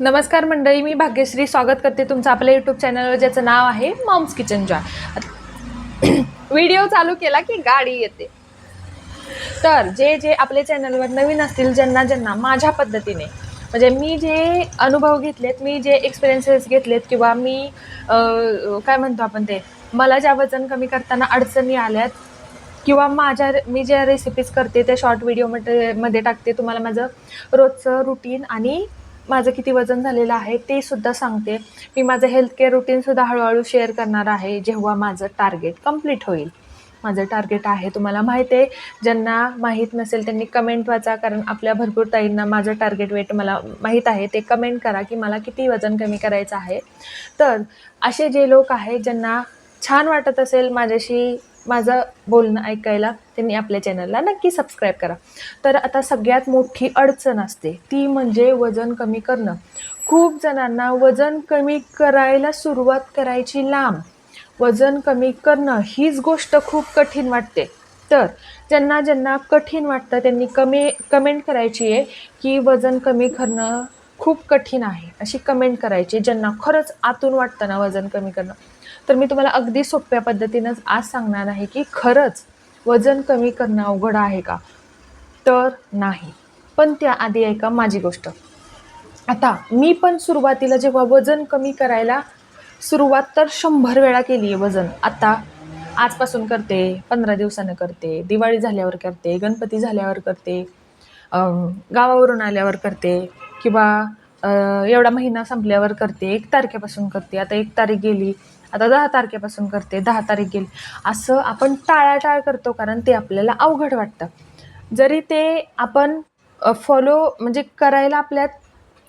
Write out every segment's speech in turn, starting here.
नमस्कार मंडळी मी भाग्यश्री स्वागत करते तुमचं आपल्या यूट्यूब चॅनलवर ज्याचं नाव आहे मॉम्स किचन जॉय व्हिडिओ चालू केला की गाडी येते. तर जे जे आपल्या चॅनलवर नवीन असतील ज्यांना ज्यांना माझ्या पद्धतीने म्हणजे मी जे अनुभव घेतलेत मी जे एक्सपिरियन्सेस घेतलेत किंवा मी काय म्हणतो आपण ते मला ज्या वजन कमी करताना अडचणी आल्यात किंवा माझ्या मी ज्या रेसिपीज करते त्या शॉर्ट व्हिडिओमध्ये मध्ये टाकते तुम्हाला माझं रोजचं रुटीन आणि माझं किती वजन झालेलं आहे ते सुद्धा सांगते. मी माझं हेल्थ केअर रुटीनसुद्धा हळूहळू शेअर करणार आहे जेव्हा माझं टार्गेट कंप्लीट होईल. माझं टार्गेट आहे तुम्हाला माहीत आहे. ज्यांना माहीत नसेल त्यांनी कमेंट वाचा कारण आपल्या भरपूर ताईंना माझं टार्गेट वेट मला माहीत आहे. ते कमेंट करा की मला किती वजन कमी करायचं आहे. तर असे जे लोक आहेत ज्यांना छान वाटत असेल माझ्याशी माझं बोलणं ऐकायला त्यांनी आपल्या चॅनलला नक्की सबस्क्राईब करा. तर आता सगळ्यात मोठी अडचण असते. ती म्हणजे वजन कमी करणं. खूप जणांना वजन कमी करायला सुरुवात करायची लांब. वजन कमी करणं हीच गोष्ट खूप कठीण वाटते. तर ज्यांना ज्यांना कठीण वाटतं त्यांनी कमी कमेंट करायची आहे की वजन कमी करणं खूप कठीण आहे अशी कमेंट करायची ज्यांना खरंच आतून वाटतं ना वजन कमी करणं. तर मी तुम्हाला अगदी सोप्या पद्धतीनंच आज सांगणार आहे की खरंच वजन कमी करणं अवघड आहे का? तर नाही. पण त्याआधी ऐका माझी गोष्ट. आता मी पण सुरुवातीला जेव्हा वजन कमी करायला सुरुवात तर शंभर वेळा केली आहे वजन. आता आजपासून करते पंधरा दिवसानं करते दिवाळी झाल्यावर करते गणपती झाल्यावर करते गावावरून आल्यावर करते किंवा एवढा महिना संपल्यावर करते एक तारखेपासून करते आता एक तारीख गेली आता दहा तारखेपासून करते दहा तारीख गेली. असं आपण टाळाटाळ करतो कारण ते आपल्याला अवघड वाटतं. जरी ते आपण फॉलो म्हणजे करायला आपल्यात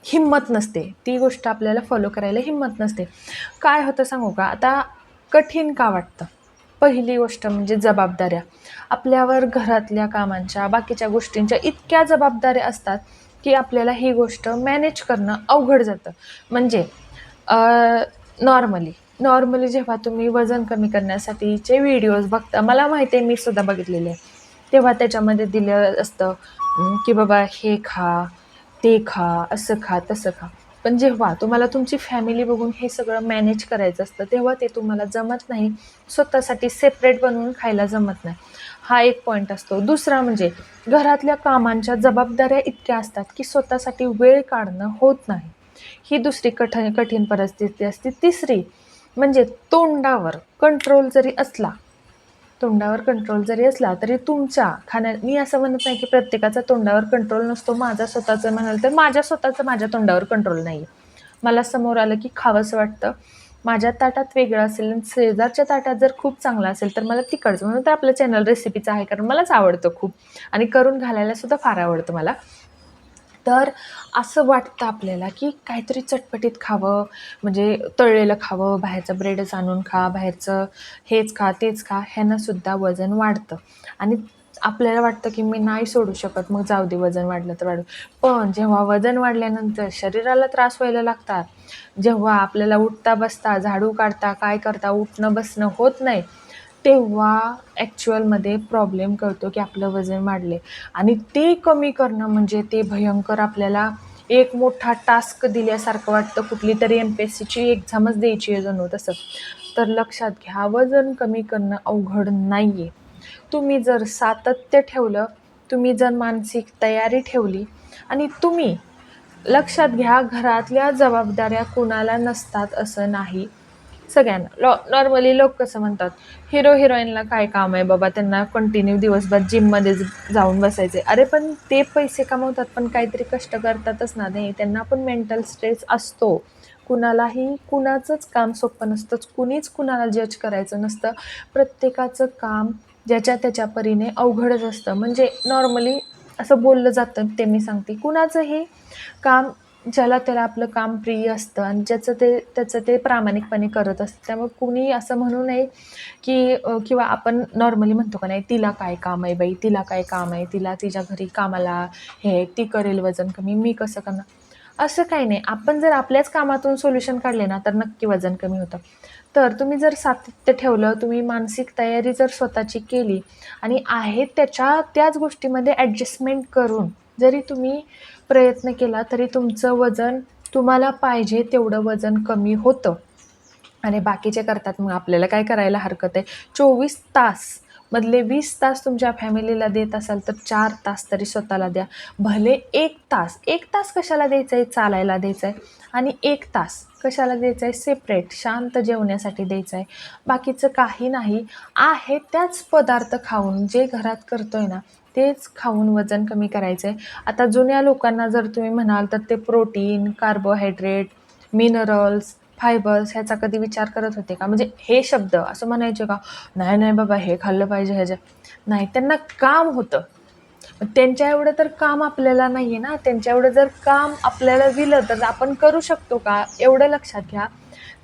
हिंमत नसते ती गोष्ट आपल्याला फॉलो करायला हिंमत नसते. काय होतं सांगू का? आता कठीण का वाटतं? पहिली गोष्ट म्हणजे जबाबदाऱ्या. आपल्यावर घरातल्या कामांच्या बाकीच्या गोष्टींच्या इतक्या जबाबदाऱ्या असतात की आपल्याला ही गोष्ट मॅनेज करणं अवघड जातं. म्हणजे नॉर्मली नॉर्मली जेव्हा तुम्ही वजन कमी करण्यासाठीचे व्हिडिओज बघता मला माहिती आहे मी सुद्धा बघितलेले आहे. तेव्हा त्याच्यामध्ये दिलं असतं की बाबा हे खा ते खा असं खा तसं खा. पण जेव्हा तुम्हाला तुमची फॅमिली बघून हे सगळं मॅनेज करायचं असतं तेव्हा ते तुम्हाला जमत नाही. स्वतःसाठी सेपरेट बनवून खायला जमत नाही. हा एक पॉईंट असतो. दुसरा म्हणजे घरातल्या कामांच्या जबाबदाऱ्या इतक्या असतात की स्वतःसाठी वेळ काढणं होत नाही. ही दुसरी कठीण कठीण परिस्थिती असते. तिसरी म्हणजे तोंडावर कंट्रोल जरी असला तोंडावर कंट्रोल जरी असला तरी तुमच्या खाण्या मी असं म्हणत नाही की प्रत्येकाचा तोंडावर कंट्रोल नसतो. माझा स्वतःचं म्हणाल तर माझ्या स्वतःचं माझ्या तोंडावर कंट्रोल नाही मला समोर आलं की खावंसं वाटतं. माझ्या ताटात वेगळं असेल आणि शेजारच्या ताटात जर खूप चांगलं असेल तर मला तिकडचं म्हणून तर आपलं चॅनल रेसिपीचं आहे कारण मलाच आवडतं खूप. आणि करून घालायला सुद्धा फार आवडतं मला. तर असं वाटतं आपल्याला की काहीतरी चटपटीत खावं म्हणजे तळलेलं खावं बाहेरचं ब्रेडच आणून खा बाहेरचं हेच खा तेच खा ह्यांनासुद्धा वजन वाढतं. आणि आपल्याला वाटतं की मी नाही सोडू शकत मग जाऊ दे वजन वाढलं तर वाढू. पण जेव्हा वजन वाढल्यानंतर शरीराला त्रास व्हायला लागतात जेव्हा आपल्याला उठता बसता झाडू काढता काय करता उठणं बसणं होत नाही तेव्हा ॲक्च्युअलमध्ये प्रॉब्लेम कळतो की आपलं वजन वाढले आणि ते कमी करणं म्हणजे ते भयंकर आपल्याला एक मोठा टास्क दिल्यासारखं वाटतं. कुठली तरी एम पी एस सीची एक्झामच द्यायची आहे जणू तसं. तर लक्षात घ्या वजन कमी करणं अवघड नाही आहे तुम्ही जर सातत्य ठेवलं तुम्ही जर मानसिक तयारी ठेवली आणि तुम्ही लक्षात घ्या घरातल्या जबाबदाऱ्या कुणाला नसतात असं नाही. सगळ्यांना. लॉ नॉर्मली लोक कसं म्हणतात हिरो हिरोईनला काय काम आहे बाबा? त्यांना कंटिन्यू दिवसभर जिममध्ये जाऊन बसायचे अरे पण ते पैसे कमवतात पण काहीतरी कष्ट करतातच ना नाही त्यांना पण मेंटल स्ट्रेस असतो. कुणालाही कुणाचंच काम सोपं नसतंच कुणीच कुणाला जज करायचं नसतं. प्रत्येकाचं काम ज्याच्या त्याच्या परीने अवघडच असतं. म्हणजे नॉर्मली असं बोललं जातं ते मी सांगते. कुणाचंही काम ज्याला त्याला आपलं काम प्रिय असतं आणि ज्याचं ते त्याचं ते प्रामाणिकपणे करत असतं. त्यामुळे कुणी असं म्हणू नये की किंवा आपण नॉर्मली म्हणतो का नाही तिला काय काम आहे बाई तिला काय काम आहे तिला तिच्या घरी कामाला हे ती करेल वजन कमी मी कसं करणार? असं काही नाही. आपण जर आपल्याच कामातून सोल्युशन काढले ना तर नक्की वजन कमी होतं. तर तुम्ही जर सातत्य ठेवलं तुम्ही मानसिक तयारी जर स्वतःची केली आणि आहे त्याच्या त्याच गोष्टीमध्ये ॲडजस्टमेंट करून जरी तुम्ही प्रयत्न केला तरी तुमचं वजन तुम्हाला पाहिजे तेवढं वजन कमी होतं. आणि बाकीचे करतात. मग आपल्याला काय करायला हरकत आहे? चोवीस तास मधले वीस तास तुमच्या फॅमिलीला देत असाल तर चार तास तरी स्वतःला द्या. भले एक तास. एक तास कशाला द्यायचं आहे चालायला द्यायचं आहे आणि एक तास कशाला द्यायचं आहे सेपरेट शांत जेवण्यासाठी द्यायचं आहे बाकीचं काही नाही. आहे त्याच पदार्थ खाऊन जे घरात करतोय ना तेच खाऊन वजन कमी करायचं आहे आता जुन्या लोकांना जर तुम्ही म्हणाल तर ते प्रोटीन कार्बोहायड्रेट मिनरल्स फायबर्स ह्याचा कधी विचार करत होते का? म्हणजे हे शब्द असं म्हणायचे का? नाही नाही बाबा हे खाल्लं पाहिजे ह्याच्या. नाही त्यांना काम होतं. त्यांच्या एवढं तर काम आपल्याला नाही आहे ना. त्यांच्या एवढं जर काम आपल्याला दिलं तर आपण करू शकतो का? एवढं लक्षात घ्या.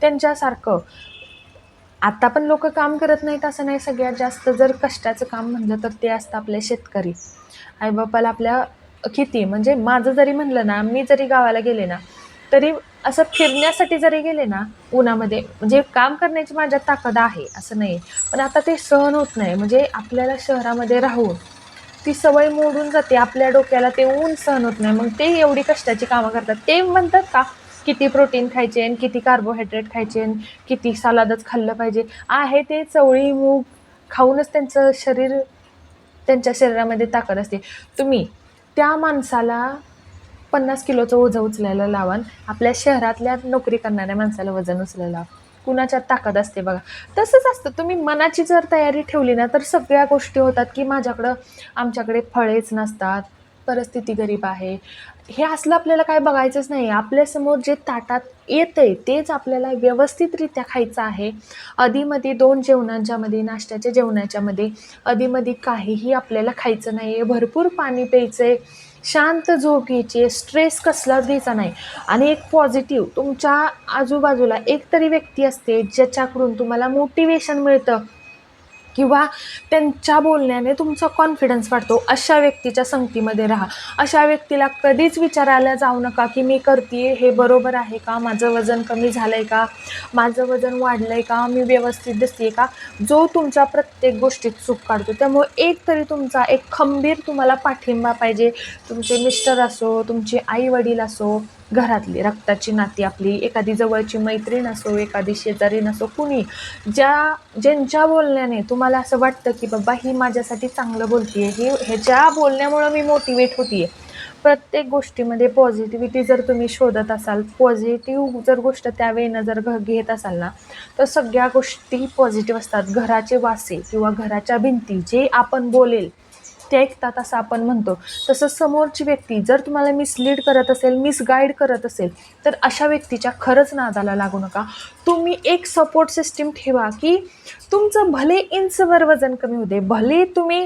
त्यांच्यासारखं आता पण लोक काम करत नाहीत असं नाही. सगळ्यात जास्त जर कष्टाचं काम म्हणलं तर ते असतं आपले शेतकरी. आईबापाला आपल्या किती? म्हणजे माझं जरी म्हणलं ना मी जरी गावाला गेले ना तरी असं फिरण्यासाठी जरी गेले ना उन्हामध्ये म्हणजे काम करण्याची माझ्या ताकद आहे असं नाही. पण आता ते सहन होत नाही. म्हणजे आपल्याला शहरामध्ये राहून ती सवय मोडून जाते. आपल्या डोक्याला ते ऊन सहन होत नाही. मग ते एवढी कष्टाची कामं करतात. ते म्हणतात का किती प्रोटीन खायचे आणि किती कार्बोहायड्रेट खायचे आणि किती सलादच खाल्लं पाहिजे. आहे ते चवळी मूग खाऊनच त्यांचं शरीर त्यांच्या शरीरामध्ये ताकद असते. तुम्ही त्या माणसाला पन्नास किलोचं ओझं उचलायला लावा आपल्या शहरातल्या नोकरी करणाऱ्या माणसाला वजन उचलायला लावा. कुणाच्यात ताकद असते बघा. तसंच असतं. तुम्ही मनाची जर तयारी ठेवली ना तर सगळ्या गोष्टी होतात की माझ्याकडं आमच्याकडे फळेच नसतात. परिस्थिती गरीब आहे. हे असलं आपल्याला काय बघायचंच नाही. आपल्यासमोर जे ताटात येतं आहे तेच आपल्याला व्यवस्थितरित्या खायचं आहे. अधीमध्ये दोन जेवणांच्यामध्ये नाश्त्याच्या जेवणाच्यामध्ये अधीमध्ये काहीही आपल्याला खायचं नाही आहे भरपूर पाणी प्यायचं आहे शांत झोप घ्यायची आहे. स्ट्रेस कसलाच घ्यायचा नाही. आणि एक पॉझिटिव्ह तुमच्या आजूबाजूला एक तरी व्यक्ती असते ज्याच्याकडून तुम्हाला मोटिवेशन मिळतं. किंवा त्यांच्या बोलण्याने तुमचा कॉन्फिडन्स वाढतो. अशा व्यक्तीच्या संगतीमध्ये राहा. अशा व्यक्तीला कधीच विचारायला जाऊ नका की मी करते हे बरोबर आहे का? माझं वजन कमी झालं आहे का? माझं वजन वाढलं आहे का? मी व्यवस्थित दिसते का? जो तुमच्या प्रत्येक गोष्टीत चूक काढतो. त्यामुळे एक तरी तुमचा एक खंबीर तुम्हाला पाठिंबा पाहिजे. तुमचे मिस्टर असो तुमचे आई वडील असो घरातली रक्ताची नाती आपली एखादी जवळची मैत्रीण असो एखादी शेजारीण असो कुणी. ज्या ज्यांच्या बोलण्याने तुम्हाला असं वाटतं की बाबा ही माझ्यासाठी चांगलं बोलते आहे ही ह्याच्या बोलण्यामुळं मी मोटिवेट होती आहे प्रत्येक गोष्टीमध्ये पॉझिटिव्हिटी जर तुम्ही शोधत असाल पॉझिटिव्ह जर गोष्ट त्यावेळेनं जर घ घेत असाल ना तर सगळ्या गोष्टी पॉझिटिव्ह असतात. घराचे वासे किंवा घराच्या भिंती जे आपण बोलेल ते ऐकतात असं आपण म्हणतो. तसं समोरची व्यक्ती जर तुम्हाला मिसलीड करत असेल मिसगाईड करत असेल तर अशा व्यक्तीच्या खरंच नादाला लागू नका. तुम्ही एक सपोर्ट सिस्टीम ठेवा की तुमचं भले इंचवर वजन कमी होऊ दे भले तुम्ही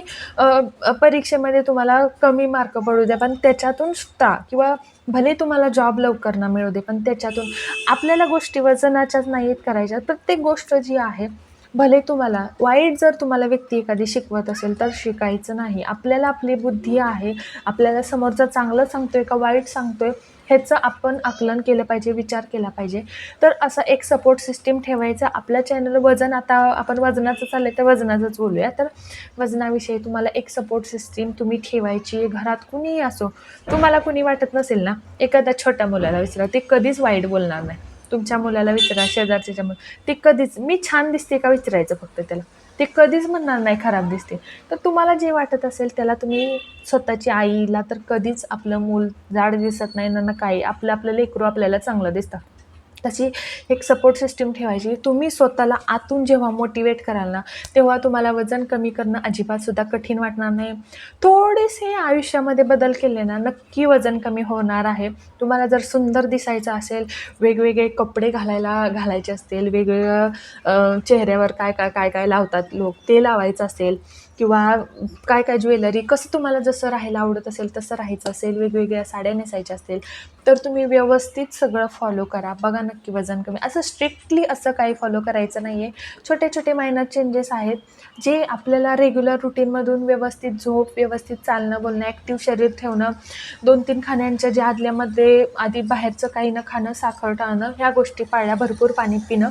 परीक्षेमध्ये तुम्हाला कमी मार्क पडू द्या पण त्याच्यातून सुद्धा किंवा भले तुम्हाला जॉब लवकर ना मिळू दे पण त्याच्यातून आपल्याला गोष्टी वजनाच्याच नाहीत करायच्या प्रत्येक गोष्ट जी आहे भले तुम्हाला वाईट जर तुम्हाला व्यक्ती एखादी शिकवत असेल तर शिकायचं नाही. आपल्याला आपली बुद्धी आहे. आपल्याला समोरचं चांगलं सांगतोय का वाईट सांगतोय ह्याचं आपण आकलन केलं पाहिजे विचार केला पाहिजे. तर असा एक सपोर्ट सिस्टीम ठेवायचं. आपल्या चॅनल वजन आता आपण वजनाचं चाललं आहे तर वजनाचंच बोलूया. तर वजनाविषयी तुम्हाला एक सपोर्ट सिस्टीम तुम्ही ठेवायची. घरात कुणीही असो तुम्हाला कुणी वाटत नसेल ना एखाद्या छोट्या मुलाला विसरा ते कधीच वाईट बोलणार नाही. तुमच्या मुलाला विचारा शेजारच्या मुलं ते कधीच मी छान दिसते का विचारायचं फक्त त्याला. ते कधीच म्हणणार नाही खराब दिसते. तर तुम्हाला जे वाटत असेल त्याला तुम्ही स्वतःची आईला तर कधीच आपलं मूल जाड दिसत नाही ना काही. आपलं आपलं लेकरू आपल्याला चांगलं दिसतं. तशी एक सपोर्ट सिस्टीम ठेवायची. तुम्ही स्वतःला आतून जेव्हा मोटिवेट कराल ना तेव्हा तुम्हाला वजन कमी करणं अजिबातसुद्धा कठीण वाटणार नाही. थोडेसे आयुष्यामध्ये बदल केले ना नक्की वजन कमी होणार आहे. तुम्हाला जर सुंदर दिसायचं असेल वेगवेगळे कपडे घालायला घालायचे असतील वेगवेगळं चेहऱ्यावर काय काय काय काय लावतात लोक ते लावायचं असेल किंवा काय काय ज्वेलरी कसं तुम्हाला जसं राहायला आवडत असेल तसं राहायचं असेल वेगवेगळ्या साड्या नेसायच्या असतील तर तुम्ही व्यवस्थित सगळं फॉलो करा. बघा नक्की वजन कमी. असं स्ट्रिक्टली असं काही फॉलो करायचं नाही आहे छोटे छोटे मायनर चेंजेस आहेत जे आपल्याला रेग्युलर रुटीनमधून व्यवस्थित झोप व्यवस्थित चालणं बोलणं ॲक्टिव्ह शरीर ठेवणं दोन तीन खाण्यांच्या ज्या आदल्यामध्ये आधी बाहेरचं काही न खाणं साखर टाळणं ह्या गोष्टी पाळल्या भरपूर पाणी पिणं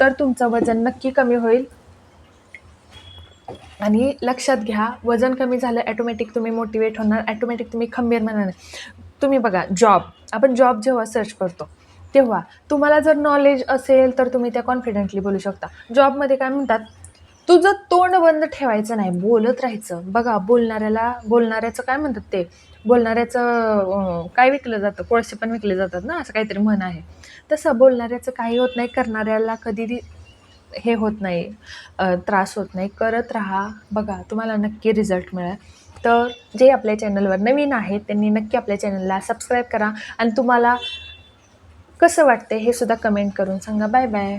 तर तुमचं वजन नक्की कमी होईल. आणि लक्षात घ्या वजन कमी झालं ॲटोमॅटिक तुम्ही मोटिवेट होणार ॲटोमॅटिक तुम्ही खंबीर म्हणणार तुम्ही बघा जॉब आपण जॉब जेव्हा सर्च करतो तेव्हा तुम्हाला जर नॉलेज असेल तर तुम्ही त्या कॉन्फिडेंटली बोलू शकता. जॉबमध्ये काय म्हणतात तुझं तोंड बंद ठेवायचं नाही बोलत राहायचं. बघा बोलणाऱ्याला बोलणाऱ्याचं काय म्हणतात ते? बोलणाऱ्याचं काय विकलं जातं? कोळसे पण विकले जातात ना असं काहीतरी म्हण आहे. तसं बोलणाऱ्याचं काही होत नाही करणाऱ्याला कधी हे होत नाही त्रास होत नाही. करत राहा. बघा तुम्हाला नक्की रिझल्ट मिळेल. तर जे आपल्या चॅनलवर नवीन आहेत त्यांनी नक्की आपल्या चॅनलला सबस्क्राईब करा. आणि तुम्हाला कसं वाटते हे सुद्धा कमेंट करून सांगा. Bye bye